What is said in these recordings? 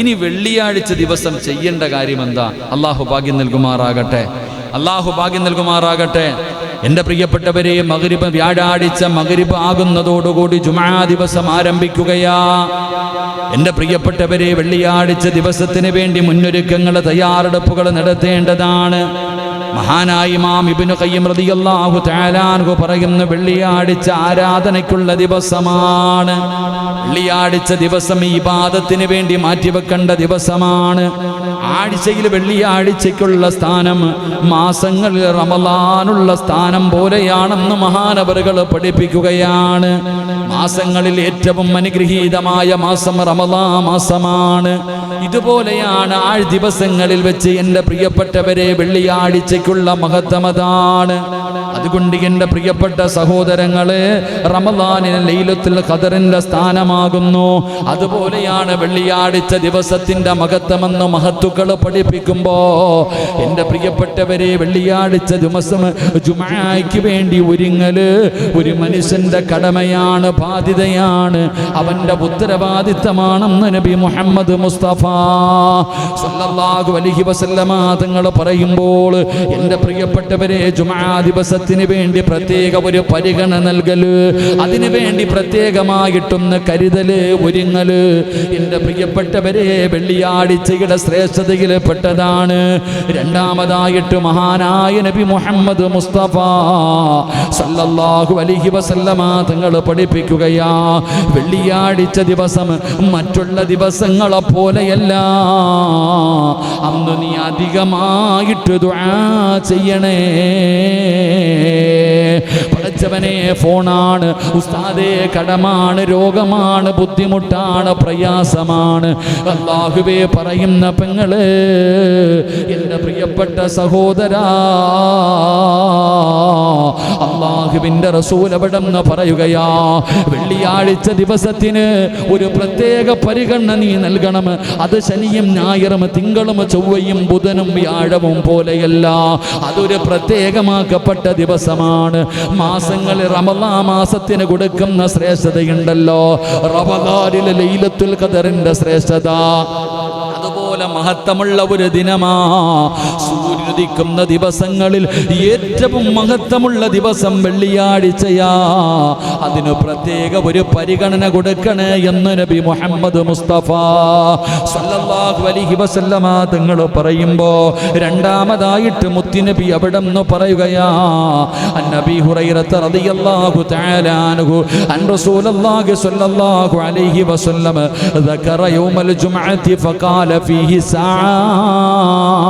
ഇനി വെള്ളിയാഴ്ച ദിവസം ചെയ്യേണ്ട കാര്യം എന്താ അള്ളാഹു ഭാഗ്യം നൽകുമാറാകട്ടെ. അള്ളാഹു ഭാഗ്യം നൽകുമാറാകട്ടെ. എന്റെ പ്രിയപ്പെട്ടവരെ മകരിബ് വ്യാഴാഴ്ച മകരിബ് ആകുന്നതോടുകൂടി ജുമാ ദിവസം ആരംഭിക്കുകയാ. എന്റെ പ്രിയപ്പെട്ടവരെ വെള്ളിയാഴ്ച ദിവസത്തിന് വേണ്ടി മുന്നൊരുക്കങ്ങൾ തയ്യാറെടുപ്പുകൾ നടത്തേണ്ടതാണ്. മഹാനായി മാം ഇബ്നു ഖയ്യിം റളിയല്ലാഹു തആലാൻഹു പറയുന്ന വെള്ളിയാഴ്ച ആരാധനയ്ക്കുള്ള ദിവസമാണ്. വെള്ളിയാഴ്ച ദിവസം ഈ പാദത്തിന് വേണ്ടി മാറ്റിവെക്കേണ്ട ദിവസമാണ്. ആഴ്ചയിൽ വെള്ളിയാഴ്ചയ്ക്കുള്ള സ്ഥാനം മാസങ്ങളിൽ റമലാനുള്ള സ്ഥാനം പോലെയാണെന്ന് മഹാനവറുകൾ പഠിപ്പിക്കുകയാണ്. മാസങ്ങളിൽ ഏറ്റവും അനുഗ്രഹീതമായ മാസം റമലാ മാസമാണ്. ഇതുപോലെയാണ് ആഴ് ദിവസങ്ങളിൽ വെച്ച് എന്റെ പ്രിയപ്പെട്ടവരെ വെള്ളിയാഴ്ചയ്ക്കുള്ള മഹത്തമതാണ് അതുകൊണ്ട് എന്റെ പ്രിയപ്പെട്ട സഹോദരങ്ങളെ റമദാനിന് ലൈലത്തിൽ ഖദറിന്റെ സ്ഥാനമാകുന്നു. അതുപോലെയാണ് വെള്ളിയാഴ്ച ദിവസത്തിന്റെ മഹത്വമെന്ന് മഹത്തുക്കൾ പഠിപ്പിക്കുമ്പോൾ എന്റെ പ്രിയപ്പെട്ടവരെ വെള്ളിയാഴ്ച ദിവസം ജുമായ്ക്ക് വേണ്ടി ഒരുങ്ങൽ ഒരു മനുഷ്യന്റെ കടമയാണ് ബാധ്യതയാണ്. അവന്റെ ഉത്തരവാദിത്തമാണെന്ന് നബി മുഹമ്മദ് മുസ്തഫ സല്ലല്ലാഹു അലൈഹി വസല്ലമ തങ്ങൾ പറയുമ്പോൾ എന്റെ പ്രിയപ്പെട്ടവരെ ജുമാ ദിവസത്തിന് വേണ്ടി പ്രത്യേക ഒരു പരിഗണന നൽകൽ അതിനു വേണ്ടി പ്രത്യേകമായിട്ടൊന്ന് കരുതൽ ഒരുങ്ങൽ. എന്റെ പ്രിയപ്പെട്ടവരെ വെള്ളിയാഴ്ചയുടെ ശ്രേഷ്ഠതയിൽ പെട്ടതാണ് രണ്ടാമതായിട്ട് മഹാനായ നബി മുഹമ്മദ് മുസ്തഫ സല്ലല്ലാഹു അലൈഹി വസല്ലമ തങ്ങൾ പഠിപ്പിക്കുകയാ. വെള്ളിയാഴ്ച ദിവസം മറ്റുള്ള ദിവസങ്ങളെ പോലെയല്ല. അന്ന് നീ അധികമായിട്ട് ദുആ ചെയ്യണേ. പഠിച്ചവനെ ഫോണാണ്. ഉസ്താദേ കടമാണ് രോഗമാണ് ബുദ്ധിമുട്ടാണ് പ്രയാസമാണ്. അള്ളാഹുവേ പറയുന്ന പെങ്ങൾ എന്റെ പ്രിയപ്പെട്ട സഹോദരാ അള്ളാഹുവിന്റെ റസൂൽ എവിടെന്ന് പറയുകയാ? വെള്ളിയാഴ്ച ദിവസത്തിന് ഒരു പ്രത്യേക പരിഗണന നീ നൽകണം. അത് ശനിയും ഞായറും തിങ്കളും ചൊവ്വയും ബുധനും വ്യാഴവും പോലെയല്ല. അതൊരു പ്രത്യേകമാക്കപ്പെട്ട ദിവസമാണ്. മാസങ്ങളിൽ റമലാ മാസത്തിന് കൊടുക്കുന്ന ശ്രേഷ്ഠതയുണ്ടല്ലോ. റമദാനിലെ ലൈലത്തുൽ ഖദറിന്റെ ശ്രേഷ്ഠത. അതുപോലെ മഹത്വമുള്ള ഒരു ദിനമാ സൂര്യനുദിക്കുന്ന ദിവസങ്ങളിൽ ഏറ്റവും മഹത്വമുള്ള ദിവസം വെള്ളിയാഴ്ചയാ അതിന് പ്രത്യേക ഒരു പരിഗണന കൊടുക്കണേ എന്ന് നബി മുഹമ്മദ് മുസ്തഫ സല്ലല്ലാഹു അലൈഹി വസല്ലമ തങ്ങൾ പറയുമ്പോ രണ്ടാമതായിട്ട് മുത്തുനബി അവിടെ നിന്ന് പറയുകയാ അന്നബി ഹുറൈറത്ത് റളിയല്ലാഹു തആല അൻഹു അൻ റസൂലല്ലാഹി സ്വല്ലല്ലാഹു അലൈഹി വസല്ലം ذكر يوم الجمعة فقال فيه ساعة.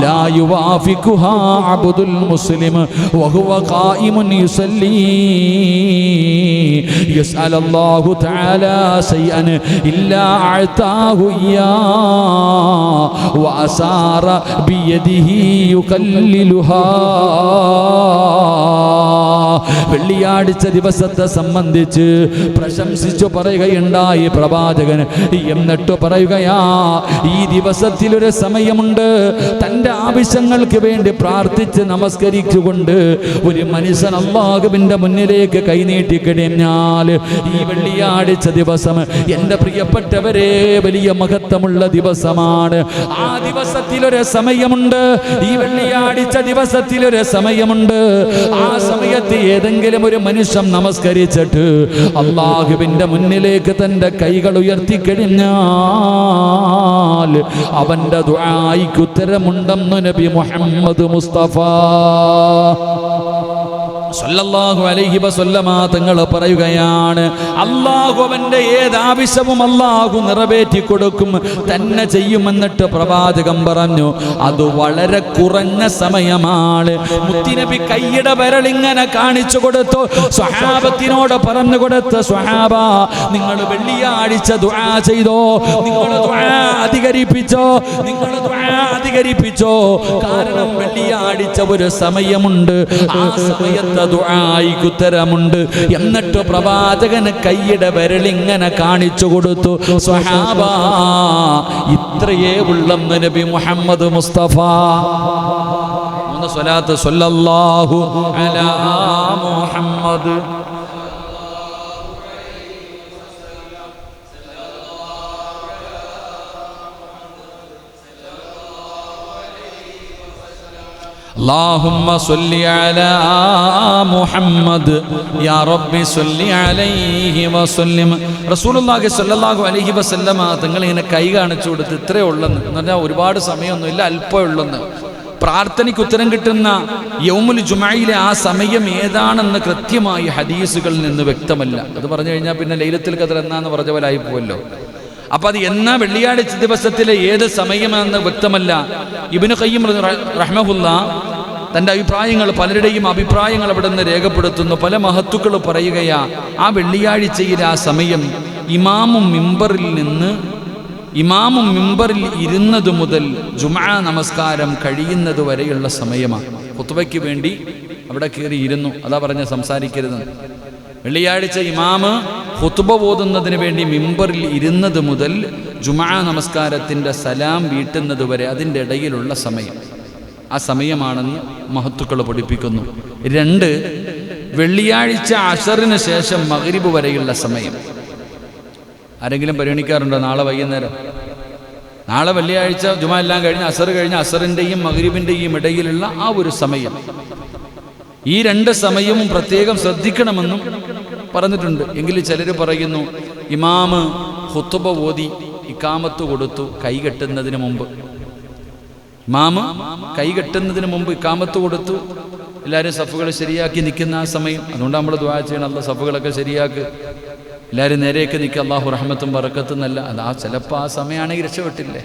لا يوافقها عبد المسلم وهو قائم يصلي. يسأل الله تعالى شيئا إلا أعطاه إياه وأسار بيده يكللها. വെള്ളിയാഴ്ച ദിവസത്തെ സംബന്ധിച്ച് പ്രശംസിച്ചു പറയുകയുണ്ടായി പ്രവാചകൻ. എന്നിട്ട് പറയുകയാ ഈ ദിവസത്തിലൊരു സമയമുണ്ട്. തന്റെ ആവശ്യങ്ങൾക്ക് വേണ്ടി പ്രാർത്ഥിച്ച് നമസ്കരിച്ചുകൊണ്ട് ഒരു മനുഷ്യൻ അള്ളാഹുവിന്റെ മുന്നിലേക്ക് കൈനീട്ടി കഴിഞ്ഞാൽ ഈ വെള്ളിയാഴ്ച ദിവസം എന്റെ പ്രിയപ്പെട്ടവരെ വലിയ മഹത്വമുള്ള ദിവസമാണ്. ആ ദിവസത്തിലൊരു സമയമുണ്ട്. ഈ വെള്ളിയാഴ്ച ദിവസത്തിലൊരു സമയമുണ്ട്. ആ സമയത്ത് ഏതെങ്കിലും ഒരു മനുഷ്യൻ നമസ്കരിച്ചിട്ട് അള്ളാഹുവിന്റെ മുന്നിലേക്ക് തന്റെ കൈകൾ ഉയർത്തി കഴിഞ്ഞാൽ അവന്റെ ദുആയിക്ക് ഉത്തരമുണ്ടെന്ന് നബി മുഹമ്മദ് മുസ്തഫ. സല്ലല്ലാഹു അലൈഹി വസല്ലമ തങ്ങൾ പറയുകയാണ് അള്ളാഹു അവന്റെ ഏത് ആവശ്യവും അള്ളാഹു നിറവേറ്റി കൊടുക്കും തന്നെ ചെയ്യുമെന്നിട്ട് പ്രവാചകം പറഞ്ഞു. അത് വളരെ കുറഞ്ഞ സമയമാണ്. മുത്തിനബി കൈയുടെ വിരലിങ്ങനെ കാണിച്ചു കൊടുത്തു. സ്വഹാബത്തിനോട് പറഞ്ഞു കൊടുത്ത സ്വഹാബ നിങ്ങൾ വെള്ളിയാഴ്ച ദുആ ചെയ്തോ? നിങ്ങൾ ദുആ അധികരിപ്പിച്ചോ? നിങ്ങൾ ദുആ അധികരിപ്പിച്ചോ? കാരണം വെള്ളിയാഴ്ച ഒരു സമയമുണ്ട്. ആ സമയത്ത് ദുആയിക്ക് ഉത്തരമുണ്ട്. എന്നിട്ട് പ്രവാചകന് കൈയുടെ വരളിങ്ങനെ കാണിച്ചു കൊടുത്തു. സ്വഹാബ ഇത്രയേ ഉള്ളെന്ന് നബി മുഹമ്മദ് മുസ്തഫ. മൂന്ന് സ്വലാത്ത് സ്വല്ലല്ലാഹു അലാ മുഹമ്മദ്. اللهم صل على محمد يا رب صل عليه وسلم റസൂലുള്ളാഹി സ്വല്ലല്ലാഹു അലൈഹി വസല്ലമ തങ്ങൾ ഇങ്ങനെ കൈ കാണിച്ചു കൊടുത്ത് ഇത്രയേ ഉള്ളെന്ന് എന്ന് പറഞ്ഞാൽ ഒരുപാട് സമയമൊന്നുമില്ല അല്പമേ ഉള്ളെന്ന് പ്രാർത്ഥനയ്ക്ക് ഉത്തരം കിട്ടുന്ന യൗമുൽ ജുമയിലെ ആ സമയം ഏതാണെന്ന് കൃത്യമായി ഹദീസുകളിൽ നിന്ന് വ്യക്തമല്ല അത് പറഞ്ഞു കഴിഞ്ഞാൽ പിന്നെ ലൈലത്തിൽ ഖദർ എന്നാന്ന് പറഞ്ഞ പോലെ ആയി പോവല്ലോ അപ്പൊ അത് എന്നാ വെള്ളിയാഴ്ച ദിവസത്തിലെ ഏത് സമയമെന്ന് വ്യക്തമല്ല. ഇബിന് കയ്യം റഹ്മഹുല്ല തന്റെ അഭിപ്രായങ്ങൾ പലരുടെയും അഭിപ്രായങ്ങൾ അവിടെ നിന്ന് രേഖപ്പെടുത്തുന്നു. പല മഹത്തുക്കൾ പറയുകയാ ആ വെള്ളിയാഴ്ചയിലെ ആ സമയം ഇമാമും മിമ്പറിൽ നിന്ന് ഇമാമും മിമ്പറിൽ ഇരുന്നത് മുതൽ ജുമാ നമസ്കാരം കഴിയുന്നത് വരെയുള്ള സമയമാണ്. കുത്തുവയ്ക്ക് വേണ്ടി അവിടെ കയറി ഇരുന്നു അതാ പറഞ്ഞ സംസാരിക്കരുത് വെള്ളിയാഴ്ച ഇമാമ് ഹുത്തുബ ഓതുന്നതിന് വേണ്ടി മിമ്പറിൽ ഇരുന്നത് മുതൽ ജുമാ നമസ്കാരത്തിന്റെ സലാം വീട്ടുന്നത് വരെ അതിന്റെ ഇടയിലുള്ള സമയം. ആ സമയമാണെന്ന് മഹത്തുക്കൾ പഠിപ്പിക്കുന്നു. രണ്ട് വെള്ളിയാഴ്ച അഷറിന് ശേഷം മകരിബ് വരെയുള്ള സമയം. ആരെങ്കിലും പരിഗണിക്കാറുണ്ടോ നാളെ വൈകുന്നേരം? നാളെ വെള്ളിയാഴ്ച ജുമാ എല്ലാം കഴിഞ്ഞ് അസർ കഴിഞ്ഞ് അസറിന്റെയും മകരിബിന്റെയും ഇടയിലുള്ള ആ ഒരു സമയം. ഈ രണ്ട് സമയവും പ്രത്യേകം ശ്രദ്ധിക്കണമെന്നും പറഞ്ഞിട്ടുണ്ട്. എങ്കിൽ ചിലർ പറയുന്നു ഇമാമ് ഹുത്തുബ ഓതി ഇക്കാമത്ത് കൊടുത്തു കൈ കെട്ടുന്നതിന് മുമ്പ്. ഇമാമ് കൈ കെട്ടുന്നതിന് മുമ്പ് ഇക്കാമത്ത് കൊടുത്തു. എല്ലാവരും സഫുകൾ ശരിയാക്കി നിൽക്കുന്ന ആ സമയം. അതുകൊണ്ട് നമ്മൾ ദ്വാ ചെയ്യണം. അല്ല സഫുകളൊക്കെ ശരിയാക്ക്. എല്ലാവരും നേരെയൊക്കെ നിൽക്കുക അള്ളാഹു റഹ്മത്തും പറക്കത്തും നല്ല. അത് ആ ചിലപ്പോൾ ആ സമയമാണെങ്കിൽ രക്ഷപ്പെട്ടില്ലേ?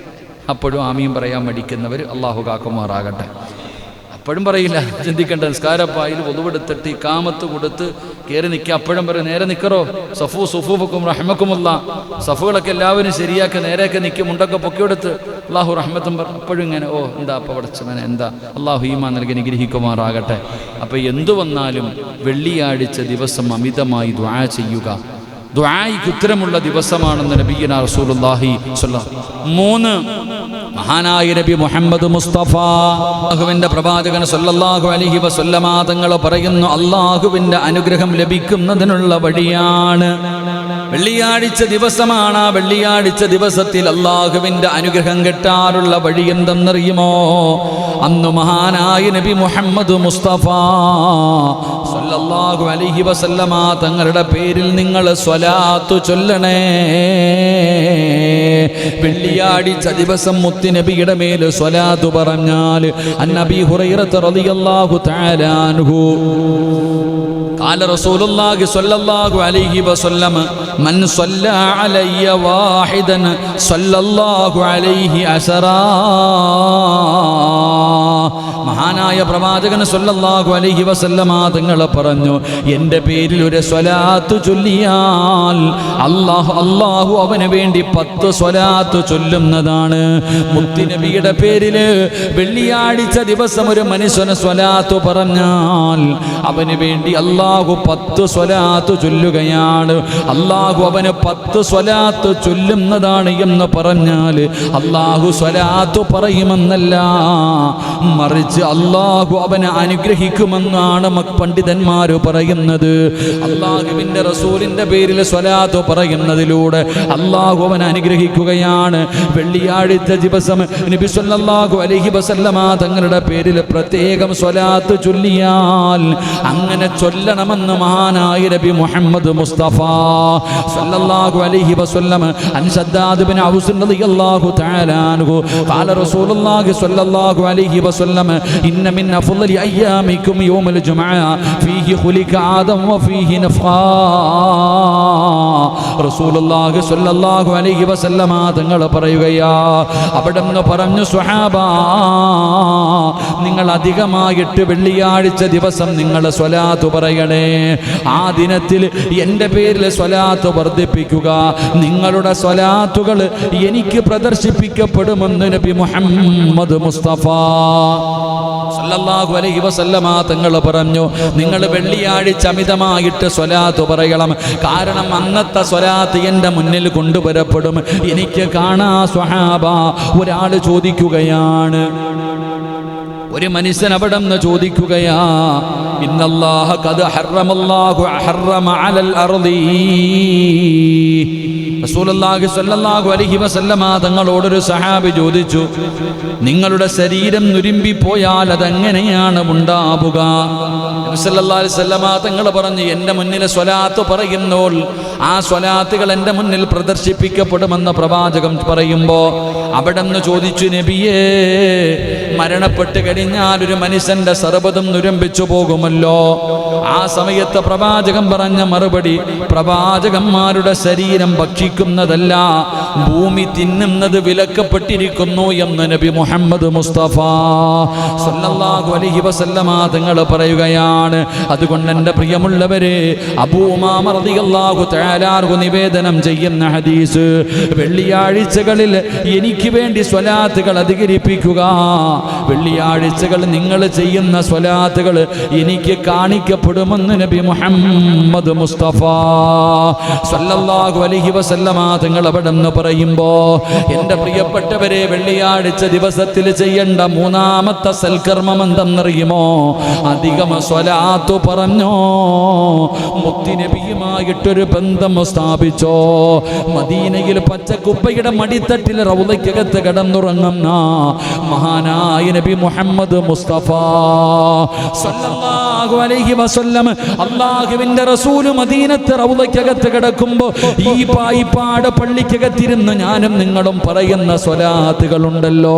അപ്പോഴും ആമിയും പറയാൻ മടിക്കുന്നവർ അള്ളാഹു കാക്കുമാറാകട്ടെ. അപ്പോഴും പറയില്ല. ചിന്തിക്കേണ്ട നിസ്കാരപ്പായിൽ ഒതുവെടുത്തിട്ട് ഈ കാമത്ത് കൊടുത്ത് കയറി നിൽക്കുക അപ്പോഴും പറയും നേരെ നിൽക്കറോ സഫു സുഫൂഫുക്കും റഹ്മക്കുമുള്ള സഫുകളൊക്കെ എല്ലാവരും ശരിയാക്കി നേരെയൊക്കെ നിൽക്കും മുണ്ടൊക്കെ പൊക്കിയെടുത്ത്. അള്ളാഹു റഹ്മത്തും പറ അപ്പോഴും ഇങ്ങനെ ഓ എന്താ അപ്പ പഠിച്ചവനെ എന്താ? അള്ളാഹു ഈമാ നൽകി അനുഗ്രഹിക്കുമാറാകട്ടെ. അപ്പോൾ എന്തു വന്നാലും വെള്ളിയാഴ്ച ദിവസം അമിതമായി ദ്വാ ചെയ്യുക. ദ്വായിക്ക് ഉത്തരമുള്ള ദിവസമാണെന്ന് നബീന സ്വല്ലല്ലാഹു മൂന്ന് മഹാനായ നബി മുഹമ്മദ് മുസ്തഫ. അഹുവിന്റെ പ്രവാചകൻ സല്ലല്ലാഹു അലൈഹി വസല്ലമ തങ്ങളെ പറയുന്നു അള്ളാഹുവിന്റെ അനുഗ്രഹം ലഭിക്കുന്നതിനുള്ള വഴിയാണ് വെള്ളിയാഴ്ച ദിവസമാണ്. ആ വെള്ളിയാഴ്ച ദിവസത്തിൽ അള്ളാഹുവിന്റെ അനുഗ്രഹം കിട്ടാറുള്ള വഴി എന്തെന്നറിയുമോ? അന്ന് മഹാനായ നബി മുഹമ്മദ് മുസ്തഫ സല്ലല്ലാഹു അലൈഹി വസല്ലമ തങ്ങളുടെ പേരിൽ നിങ്ങൾ സ്വലാത്തു ചൊല്ലണേ. വെള്ളിയാഴ്ച ദിവസം മുത്തുനബിയുടെ മേൽ സ്വലാത്തു പറഞ്ഞാൽ അന്നബി ഹുറൈറത്ത് റളിയല്ലാഹു തആല അൻഹു قال رسول الله صلى الله عليه وسلم من صلى علي واحدا صلى الله عليه عشرا മഹാനായ പ്രവാചകൻ സല്ലല്ലാഹു അലൈഹി വസല്ലമ തങ്ങൾ പറഞ്ഞു എൻ്റെ പേരിൽ ഒരു സ്വലാത്ത് ചൊല്ലിയാൽ അല്ലാഹു അല്ലാഹു അവന് വേണ്ടി പത്ത് സ്വലാത്ത് ചൊല്ലുന്നതാണ് മുത്തുനബിയുടെ പേരിൽ വെള്ളിയാഴ്ച ദിവസം ഒരു മനുഷ്യന് സ്വലാത്ത് പറഞ്ഞാൽ അവന് വേണ്ടി അല്ലാഹു പത്ത് സ്വലാത്ത് ചൊല്ലുകയാണ്. അള്ളാഹു അവന് പത്ത് സ്വലാത്ത് ചൊല്ലുന്നതാണ് എന്ന് പറഞ്ഞാൽ അള്ളാഹു സ്വലാത്ത് പറയുമെന്നല്ല. മറിച്ച് അള്ളാഹു അവനെ അനുഗ്രഹിക്കുമെന്നാണ് പണ്ഡിതന്മാർ പറയുന്നത്. അള്ളാഹുവിന്റെ റസൂലിന്റെ പേരിൽ സ്വലാത്ത് പറയുന്നതിലൂടെ അള്ളാഹു അവനെ അനുഗ്രഹിക്കുകയാണ്. വെള്ളിയാഴ്ച ദിവസം നബി സല്ലല്ലാഹു അലൈഹി വസല്ലമ തങ്ങളുടെ പേരിൽ പ്രത്യേകം സ്വലാത്ത് ചൊല്ലിയാൽ അങ്ങനെ കൊല്ലണമെന്ന് മഹാനായി നബി മുഹമ്മദ് മുസ്തഫ സല്ലല്ലാഹു അലൈഹി വസല്ലം അൻ സദ്ദാദ് ബിൻ ഔസ് റളിയല്ലാഹു തആല അൻഹു ഖാല റസൂലുള്ളാഹി സല്ലല്ലാഹു അലൈഹി വസല്ലം ഇന്ന മിൻ അഫ്ളലി അയ്യാമിക്കും യൗമൽ ജുമഅ ഫീഹി ഖുലിക ആദം വഫീഹി നഫഖാ റസൂലുള്ളാഹി സല്ലല്ലാഹു അലൈഹി വസല്ലമ തങ്ങൾ പറയുകയാ അവിടെ നിന്ന് പറഞ്ഞു സ്വഹാബ നിങ്ങൾ അധികമായിട്ട് വെള്ളിയാഴ്ച ദിവസം നിങ്ങൾ സ്വലാത്ത് പറയണം ആ ദിനത്തിൽ എന്റെ പേരിൽ സ്വലാത്ത് വർദ്ധിപ്പിക്കുക. നിങ്ങളുടെ സ്വലാത്തുകൾ എനിക്ക് പ്രദർശിപ്പിക്കപ്പെടുമെന്ന് നബി മുഹമ്മദ് മുസ്തഫ സല്ലല്ലാഹു അലൈഹി വസല്ലമ തങ്ങൾ പറഞ്ഞു. നിങ്ങൾ വെള്ളിയാഴ്ച അമിതമായിട്ട് സ്വലാത്ത് പറയണം. കാരണം അന്നത്തെ സ്വലാത്ത് എന്റെ മുന്നിൽ കൊണ്ടുവരപ്പെടും. എനിക്ക് കാണാ സ്വഹാബ ഒരാൾ ചോദിക്കുകയാണ്. ഒരു മനുഷ്യൻ അവിടെ നിന്ന് ചോദിക്കുകയാ ഇന്നല്ലാഹ ഖദ് ഹറമല്ലാഹു حرم അലൽ അർളി റസൂലുള്ളാഹി സ്വല്ലല്ലാഹു അലൈഹി വസല്ലമ തങ്ങളോടൊരു സഹാബി ചോദിച്ചു നിങ്ങളുടെ ശരീരം നുരുമ്പി പോയാൽ അതെങ്ങനെയാണ് ഉണ്ടാവുക? സല്ലല്ലാഹു അലൈഹി വസല്ലമ തങ്ങൾ പറഞ്ഞു എന്റെ മുന്നിലെ സ്വലാത്ത് പറയുന്നോൾ ആ സ്വലാത്തുകൾ എന്റെ മുന്നിൽ പ്രദർശിപ്പിക്കപ്പെടുമെന്ന് പ്രവാചകം പറയുമ്പോൾ അവിടെ നിന്ന് ചോദിച്ചു നബിയേ മരണപ്പെട്ട് കഴിഞ്ഞാൽ ഒരു മനുഷ്യന്റെ സർവതും നുരമ്പിച്ചു പോകുമല്ലോ. ആ സമയത്ത് പ്രവാചകൻ പറഞ്ഞ മറുപടി പ്രവാചകന്മാരുടെ ശരീരം ഭക്ഷിക്കുന്നതല്ല ഭൂമി തിന്നുന്നത് വിലക്കപ്പെട്ടിരിക്കുന്നു എന്ന് നബി മുഹമ്മദ് മുസ്തഫ സല്ലല്ലാഹു അലൈഹി വസല്ലമ തങ്ങൾ പറയുകയാണ്. അതുകൊണ്ട് എന്റെ പ്രിയമുള്ളവരെ അബൂമാമ റളിയല്ലാഹു നിവേദനം ചെയ്യുന്ന ഹദീസ് വെള്ളിയാഴ്ചകളിൽ എനിക്ക് വേണ്ടി സ്വലാത്തുകൾ അധികരിപ്പിക്കുക. വെള്ളിയാഴ്ചകൾ നിങ്ങൾ ചെയ്യുന്ന സ്വലാത്തുകൾ എനിക്ക് കാണിക്കപ്പെടുമെന്ന് നബി മുഹമ്മദ് മുസ്തഫ. സല്ലല്ലാഹു അലൈഹി വസല്ലമ തങ്ങൾ അവിടെ നിന്ന് പറയുമ്പോ എന്റെ പ്രിയപ്പെട്ടവരെ വെള്ളിയാഴ്ച ദിവസത്തിൽ ചെയ്യേണ്ട മൂന്നാമത്തെ സൽക്കർമ്മം എന്തെന്നറിയുമോ? അധികം സ്വലാത്തു പറഞ്ഞോ മുത്തിനബിയുമായിട്ടൊരു ബന്ധം സ്ഥാപിച്ചോ. മദീനയിൽ പച്ചക്കുപ്പയുടെ മടിത്തട്ടിൽ റൗലയ്ക്കകത്ത് കിടന്നുറങ്ങുന്ന മഹാനായ നബി മുഹമ്മദ് മുസ്തഫ. സല്ലല്ലാഹു അലൈഹി വസല്ലം അള്ളാഹുവിന്റെ റസൂൽ മദീനത്ത് റൗദയ്ക്കകത്ത് കിടക്കുമ്പോൾ ഈ പായിപ്പാട് പള്ളിക്കകത്തിരുന്ന് ഞാനും നിങ്ങളും പറയുന്ന സ്വലാത്തുകളുണ്ടല്ലോ.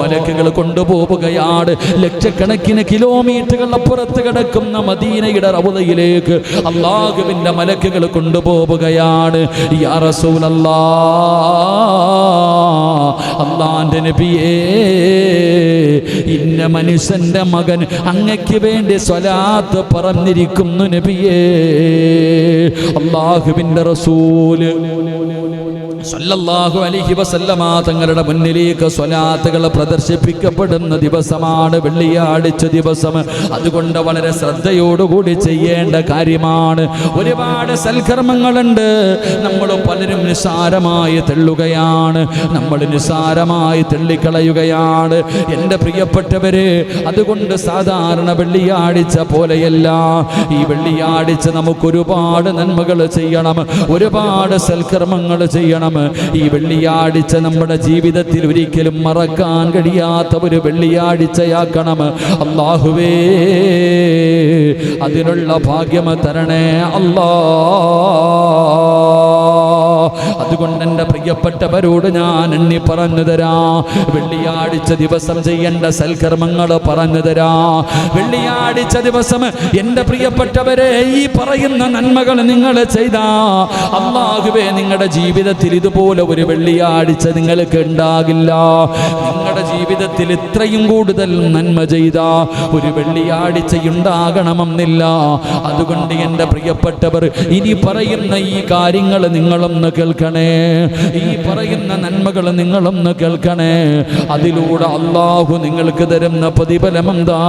മലക്കുകൾ കൊണ്ടുപോവുകയാണ്. ലക്ഷക്കണക്കിന് കിലോമീറ്ററുകൾ അപ്പുറത്ത് കിടക്കുന്ന മദീനയുടെ റൗദയിലേക്ക് അള്ളാഹുവിന്റെ മലക്കുകൾ കൊണ്ടുപോവുകയാണ്. യാ റസൂലല്ലാ അള്ളാന്റെ നബിയേ ഇന്ന മനുഷ്യന്റെ മകൻ അങ്ങയ്ക്ക് വേണ്ടി സ്വലാത്ത് പറഞ്ഞിരിക്കുന്നു നബിയേ. അള്ളാഹുബിന്റെ റസൂൽ. സല്ലല്ലാഹു അലൈഹി വസല്ലമ തങ്ങളുടെ മുന്നിലേക്ക് സ്വലാത്തുകൾ പ്രദർശിപ്പിക്കപ്പെടുന്ന ദിവസമാണ് വെള്ളിയാഴ്ച ദിവസം. അതുകൊണ്ട് വളരെ ശ്രദ്ധയോടുകൂടി ചെയ്യേണ്ട കാര്യമാണ്. ഒരുപാട് സൽക്കർമ്മങ്ങളുണ്ട്. നമ്മൾ പലരും നിസ്സാരമായി തെള്ളുകയാണ്. നമ്മൾ നിസ്സാരമായി തെള്ളിക്കളയുകയാണ്. എന്റെ പ്രിയപ്പെട്ടവര് അതുകൊണ്ട് സാധാരണ വെള്ളിയാഴ്ച പോലെയല്ല. ഈ വെള്ളിയാഴ്ച നമുക്കൊരുപാട് നന്മകൾ ചെയ്യണം. ഒരുപാട് സൽക്കർമ്മങ്ങൾ ചെയ്യണം. ഈ വെള്ളിയാഴ്ച നമ്മുടെ ജീവിതത്തിൽ ഒരിക്കലും മറക്കാൻ കഴിയാത്ത ഒരു വെള്ളിയാഴ്ചയാക്കണം അള്ളാഹുവേ അതിനുള്ള ഭാഗ്യം തരണേ അല്ലാ. അതുകൊണ്ട് എന്റെ പ്രിയപ്പെട്ടവരോട് ഞാൻ എണ്ണി പറഞ്ഞു തരാ. വെള്ളിയാഴ്ച ദിവസം ചെയ്യേണ്ട സൽക്കർമ്മങ്ങൾ പറഞ്ഞു തരാ. വെള്ളിയാഴ്ച ദിവസം എന്റെ പ്രിയപ്പെട്ടവരെ ഈ പറയുന്ന നന്മകൾ നിങ്ങൾ ചെയ്താ. അള്ളാഹുവേ നിങ്ങളുടെ ജീവിതത്തിൽ ഇതുപോലെ ഒരു വെള്ളിയാഴ്ച നിങ്ങൾക്ക് ഉണ്ടാകില്ല. നിങ്ങളുടെ ജീവിതത്തിൽ ഇത്രയും കൂടുതൽ നന്മ ചെയ്ത ഒരു വെള്ളിയാഴ്ച ഉണ്ടാകണമെന്നില്ല അതുകൊണ്ട് എന്റെ പ്രിയപ്പെട്ടവർ ഇനി പറയുന്ന ഈ കാര്യങ്ങൾ നിങ്ങളൊന്ന് കേൾക്കണേ. ഈ പറയുന്ന നന്മകൾ നിങ്ങളൊന്ന് കേൾക്കണേ. അതിലൂടെ അള്ളാഹു നിങ്ങൾക്ക് തരുന്ന പ്രതിഫലം എന്താ?